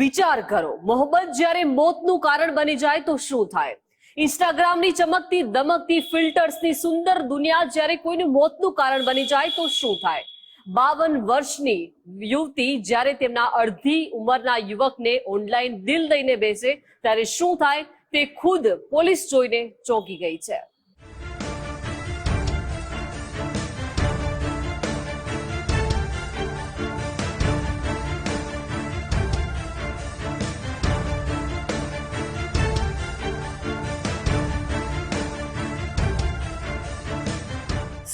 વિચાર કરો. મોહબ્બત જ્યારે મોતનું કારણ બની જાય તો શું થાય? ઇન્સ્ટાગ્રામની ચમકતી, દમકતી ફિલ્ટર્સની સુંદર દુનિયા જ્યારે કોઈનું મોતનું કારણ બની જાય તો શું થાય? બાવન વર્ષની યુવતી જ્યારે તેમના અડધી ઉંમરના યુવકને ઓનલાઈન દિલ દઈને બેસે, ત્યારે શું થાય? તે ખુદ પોલીસ જોઈને ચોંકી ગઈ છે.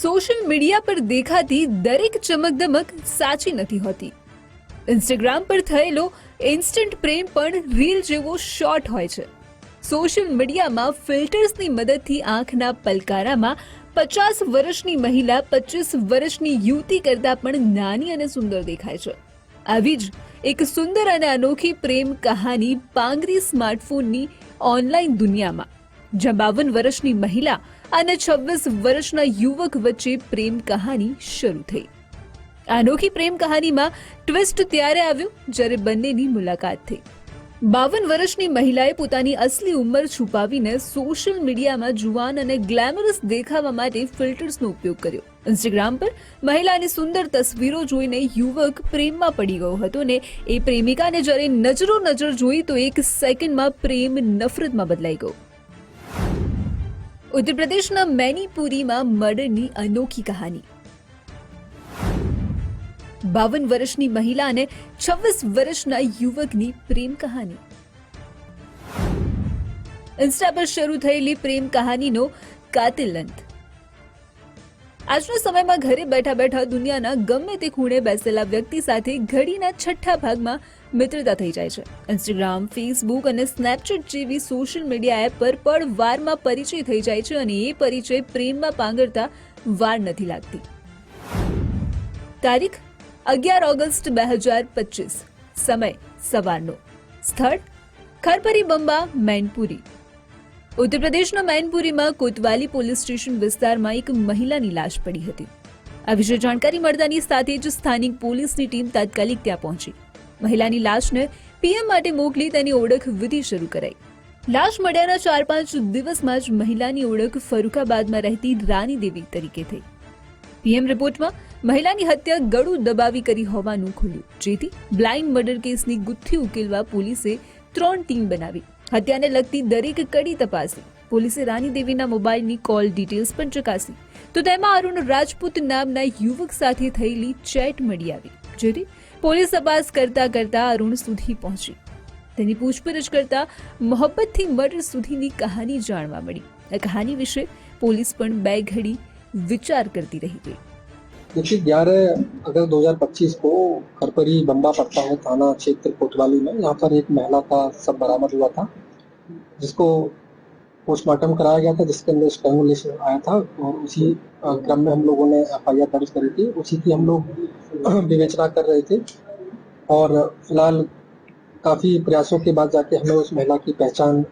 સોશિયલ મીડિયા પર દેખાતી દરેક ચમકદમક સાચી નથી હોતી. ઇન્સ્ટાગ્રામ પર થયેલો ઇન્સ્ટન્ટ પ્રેમ પણ રીલ જેવો શોર્ટ હોય છે. સોશિયલ મીડિયામાં ફિલ્ટર્સની મદદથી આંખના પલકારામાં પચાસ વર્ષની મહિલા પચીસ વર્ષની યુવતી કરતાં પણ નાની અને સુંદર દેખાય છે. આવી જ એક સુંદર અને અનોખી પ્રેમ કહાની પાંગરી સ્માર્ટફોનની ઓનલાઈન દુનિયામાં. જ્યાં બાવન વર્ષની મહિલા અને છવ્વીસ વર્ષના યુવક વચ્ચે પ્રેમ કહાની શરૂ થઈ. અનોખી પ્રેમ કહાનીમાં ટ્વિસ્ટ ત્યારે આવ્યું જ્યારે બંનેની મુલાકાત થઈ. બાવન વર્ષની મહિલાએ પોતાની અસલી ઉંમર છુપાવીને સોશિયલ મીડિયામાં જુવાન અને ગ્લેમરસ દેખાવા માટે ફિલ્ટર્સનો ઉપયોગ કર્યો. ઇન્સ્ટાગ્રામ પર મહિલાની સુંદર તસવીરો જોઈને યુવક પ્રેમમાં પડી ગયો હતો ને એ પ્રેમિકાને જ્યારે નજરો નજર જોઈ તો એક સેકન્ડમાં પ્રેમ નફરતમાં બદલાઈ ગયો. ઉત્તર પ્રદેશના મેનીપુરીમાં મર્ડરની અનોખી કહાની. બાવન વર્ષની મહિલા અને છવ્વીસ વર્ષના યુવકની પ્રેમ કહાની. ઇન્સ્ટા પર શરૂ થયેલી પ્રેમ કહાનીનો કાતિલ અંત. આજના સમયમાં ઘરે બેઠા બેઠા દુનિયાના ગમે તે ખૂણે બેસેલા વ્યક્તિ સાથે ઘડીના છઠ્ઠા ભાગમાં મિત્રતા થઈ જાય છે. ઇન્સ્ટાગ્રામ ફેસબુક અને સ્નેપચેટ જેવી સોશિયલ મીડિયા એપ પર પણ વારમાં પરિચય થઈ જાય છે અને એ પરિચય પ્રેમમાં પાંગરતા વાર નથી લાગતી. તારીખ, અગિયાર ઓગસ્ટ બે હજાર પચીસ. સમય, સવારનો. સ્થળ, ખરપરી બંબા, મૈનપુરી. ઉત્તર પ્રદેશના મૈનપુરીમાં કોતવાલી પોલીસ સ્ટેશન વિસ્તારમાં એક મહિલાની લાશ પડી હતી. આ વિશે જાણકારી મળતાની સાથે જ સ્થાનિક પોલીસની ટીમ તાત્કાલિક ત્યાં પહોંચી. મહિલાની લાશને પીએમ માટે મોકલી તેની ઓળખ વિધિ શરૂ કરાઈ. લાશ મળ્યાના ચાર પાંચ દિવસમાં જ મહિલાની ઓળખ ફરુખાબાદમાં રહેતી રાની દેવી તરીકે થઈ. પીએમ રિપોર્ટમાં મહિલાની હત્યા ગળું દબાવી કરી હોવાનું ખુલ્યું, જેથી બ્લાઇન્ડ મર્ડર કેસની ગુથ્થી ઉકેલવા પોલીસે ત્રણ ટીમ બનાવી. હત્યાને લગતી દરેક કડી તપાસી. પોલીસે રાની દેવીના મોબાઈલની કોલ ડિટેલ્સ પણ ચકાસી. તો તેમાં અરુણ રાજપૂત નામના યુવક સાથે થયેલી ચેટ મળી આવી, જેથી પોલીસ તપાસ કરતા કરતા અરુણ સુધી પહોંચી. તેની પૂછપરછ કરતા મોહબ્બતથી મર્ડર સુધીની કહાની જાણવા મળી. આ કહાની વિશે પોલીસ પણ બે ઘડી વિચાર કરતી રહી ગઈ. देखिए, ग्यारह अगस्त 2025 को खरपरी, बम्बा पड़ता है थाना क्षेत्र कोतवाली में यहाँ पर एक महिला का सब बरामद हुआ था, जिसको पोस्टमार्टम कराया गया था, जिसके अंदर स्ट्रेंगुलेशन आया था और उसी क्रम में हम लोगों ने एफ़ दर्ज करी थी। उसी की हम लोग विवेचना कर रहे थे और फ़िलहाल काफ़ी प्रयासों के बाद जाके हमें उस महिला की पहचान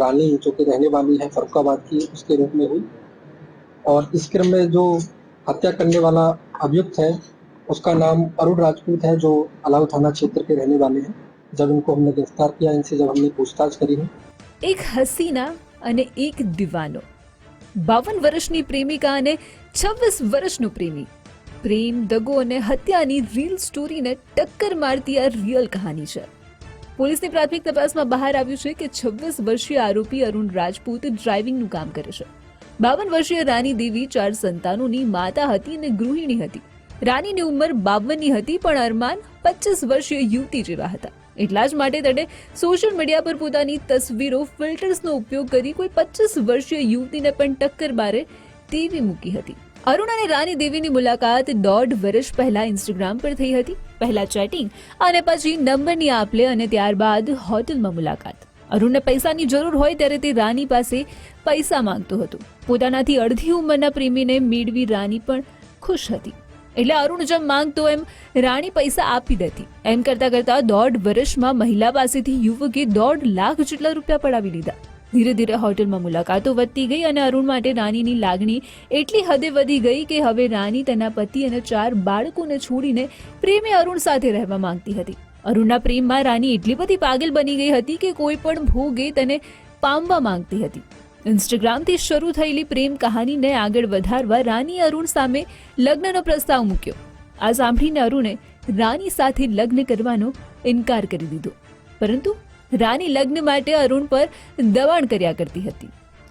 रानी जो कि रहने वाली है फरुखाबाद की, उसके रूप में हुई और इस क्रम में जो हत्या करने वाला अभियुक्त है उसका नाम अरुण राजपूत है जो अलाव थाना क्षेत्र के रहने वाले हैं जब इनको हमने गिरफ्तार किया इनसे जब हमने पूछताछ करी है એક હસીના અને એક દીવાનો બાવન વર્ષની પ્રેમિકા અને છવ્વીસ વર્ષનો પ્રેમી પ્રેમ દગો અને હત્યાની રીલ સ્ટોરીને ટક્કર મારતી આ રિયલ કહાની છે પોલીસની પ્રાથમિક તપાસમાં બહાર આવ્યું છે કે છવ્વીસ વર્ષીય આરોપી અરુણ રાજપૂત ડ્રાઇવિંગનું કામ કરે છે બાવન વર્ષીય રાની દેવી ચાર સંતાનોની માતા હતી અને ગૃહિણી હતી. રાનીની ઉંમર બાવનની હતી, પણ અરમાન પચીસ વર્ષીય યુવતી જેવા હતા. એટલા જ માટે તેણે સોશિયલ મીડિયા પર પોતાની તસવીરો ફિલ્ટર્સનો ઉપયોગ કરી કોઈ પચીસ વર્ષીય યુવતીને પણ ટક્કર મારે તેવી મૂકી હતી. અરુણ અને રાની દેવીની મુલાકાત દોઢ વર્ષ પહેલા ઇન્સ્ટાગ્રામ પર થઈ હતી. પહેલા ચેટિંગ અને પછી નંબરની આપલે અને ત્યારબાદ હોટલમાં મુલાકાત. અરુણને પૈસાની જરૂર હોય ત્યારે તે રાની પાસે પૈસા માંગતો હતો. પોતાનાથી અડધી ઉંમરના પ્રેમીને મેળવી રાની પણ ખુશ હતી. એટલે અરુણ જેમ માંગતો એમ રાણી પૈસા આપી દેતી. એમ કરતા કરતા દોઢ વર્ષમાં મહિલા પાસેથી યુવકે દોઢ લાખ જેટલા રૂપિયા પડાવી લીધા. ધીરે ધીરે હોટલમાં મુલાકાતો વધતી ગઈ અને અરુણ માટે રાનીની લાગણી એટલી હદે વધી ગઈ કે હવે રાની તેના પતિ અને ચાર બાળકોને છોડીને પ્રેમી અરુણ સાથે રહેવા માંગતી હતી. અરુણના પ્રેમમાં રાની એટલી બધી પાગલ બની ગઈ હતી કે કોઈ પણ ભોગે તેને પામવા માંગતી હતી. ઇન્સ્ટાગ્રામથી શરૂ થયેલી પ્રેમ કહાનીને આગળ વધારવા રાની અરુણ સામે લગ્નનો પ્રસ્તાવ મૂક્યો. આ સાંભળીને અરુણે રાની સાથે લગ્ન કરવાનો ઇનકાર કરી દીધો. પરંતુ રાની લગ્ન માટે અરુણ પર દબાણ કર્યા કરતી હતી.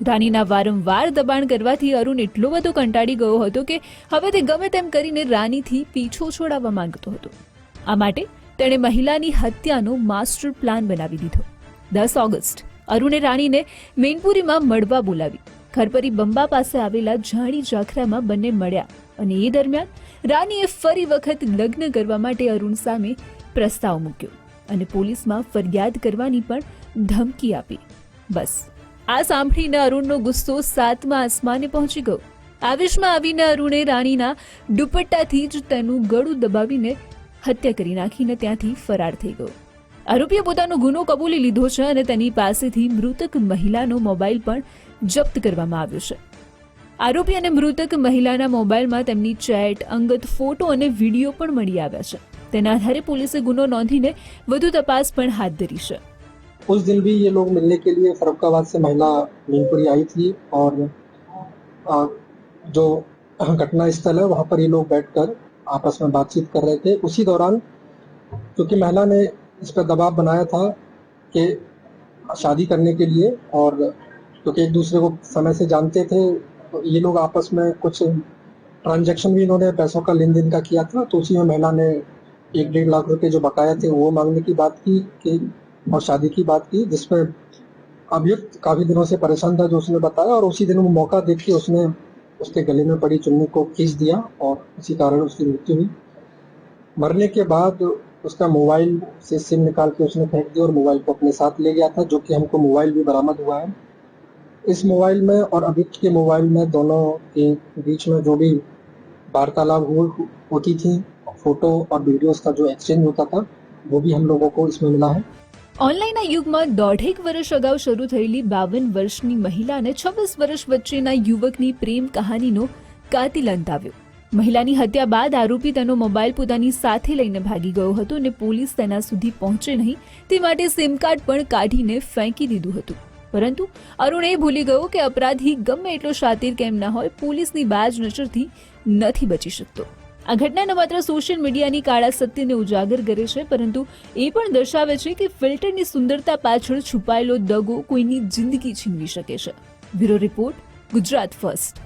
રાનીના વારંવાર દબાણ કરવાથી અરુણ એટલો બધો કંટાળી ગયો હતો કે હવે તે ગમે તેમ કરીને રાનીથી પીછો છોડાવવા માંગતો હતો. આ માટે તેણે મહિલાની હત્યાનો માસ્ટર પ્લાન બનાવી દીધો. દસ ઓગસ્ટ, અરુણે રાણીને મેનપુરીમાં મળવા બોલાવી. ખરપરી બંબા પાસે આવેલા જાણી જાખરામાં બંને મળ્યા અને એ દરમિયાન રાણીએ ફરી વખત લગ્ન કરવા માટે અરુણ સામે પ્રસ્તાવ મૂક્યો અને પોલીસમાં ફરિયાદ કરવાની પણ ધમકી આપી. બસ, આ સાંભળીને અરુણનો ગુસ્સો સાતમા આસમાને પહોંચી ગયો. આવેશમાં આવીને અરુણે રાણીના દુપટ્ટાથી જ તેનું ગળું દબાવીને હત્યા કરી નાખીને ત્યાંથી ફરાર થઈ ગયો આરોપીએ પોતાનો ગુનો કબૂલી લીધો છે અને તેની પાસેથી મૃતક મહિલાનો મોબાઈલ પણ જપ્ત કરવામાં આવ્યો છે આરોપી અને મૃતક મહિલાના મોબાઈલમાં તેમની ચેટ અંગત ફોટો અને વિડીયો પણ મળી આવ્યા છે તેના આધારે પોલીસે ગુનો નોંધીને વધુ તપાસ પણ હાથ ધરી છે उस दिन भी ये लोग मिलने के लिए फरुखाबाद से महिला मीनपुरी आई थी और अ, जो घटना स्थल है वहाँ पर ये लोग बैठकर आपस में बातचीत कर रहे थे। उसी दौरान, क्योंकि महिला ने इस पर दबाव बनाया था कि शादी करने के लिए और क्योंकि एक दूसरे को समय से जानते थे तो ये लोग आपस में कुछ ट्रांजैक्शन भी इन्होंने पैसों का लेन देन का किया था तो उसी में महिला ने एक डेढ़ लाख रुपए जो बकाया थे, वो मांगने की बात की, कि और शादी की बात की, जिसमें अभियुक्त काफ़ी दिनों से परेशान था, जो उसने बताया, और उसी दिन वो मौका देख के उसने उसके गले में पड़ी चुन्नी को खींच दिया और इसी कारण उसकी मृत्यु हुई। मरने के बाद उसका मोबाइल से सिम निकाल के उसने फेंक दिया और मोबाइल को अपने साथ ले गया था, जो कि हमको मोबाइल भी बरामद हुआ है। इस मोबाइल में और अभियुक्त के मोबाइल में दोनों के बीच में जो भी वार्तालाप हु- होती थी, फ़ोटो और वीडियोस का जो एक्सचेंज होता था, वो भी हम लोगों को इसमें मिला है। ઓનલાઈનના યુગમાં દોઢેક વર્ષ અગાઉ શરૂ થયેલી બાવન વર્ષની મહિલા અને છવ્વીસ વર્ષ વચ્ચેના યુવકની પ્રેમ કહાનીનો કાતિલ અંત આવ્યો. મહિલાની હત્યા બાદ આરોપી તેનો મોબાઈલ પોતાની સાથે લઈને ભાગી ગયો હતો અને પોલીસ તેના સુધી પહોંચે નહીં તે માટે સિમ કાર્ડ પણ કાઢીને ફેંકી દીધું હતું. પરંતુ અરુણ એ ભૂલી ગયો કે અપરાધી ગમે એટલો શાતિર કેમ ના હોય, પોલીસની બાજ નજરથી નથી બચી શકતો. આ ઘટના ન માત્ર સોશિયલ મીડિયાની કાળા સત્યને ઉજાગર કરે છે, પરંતુ એ પણ દર્શાવે છે કે ફિલ્ટરની સુંદરતા પાછળ છુપાયેલો દગો કોઈની જિંદગી છીનવી શકે છે. Bureau report, Gujarat First.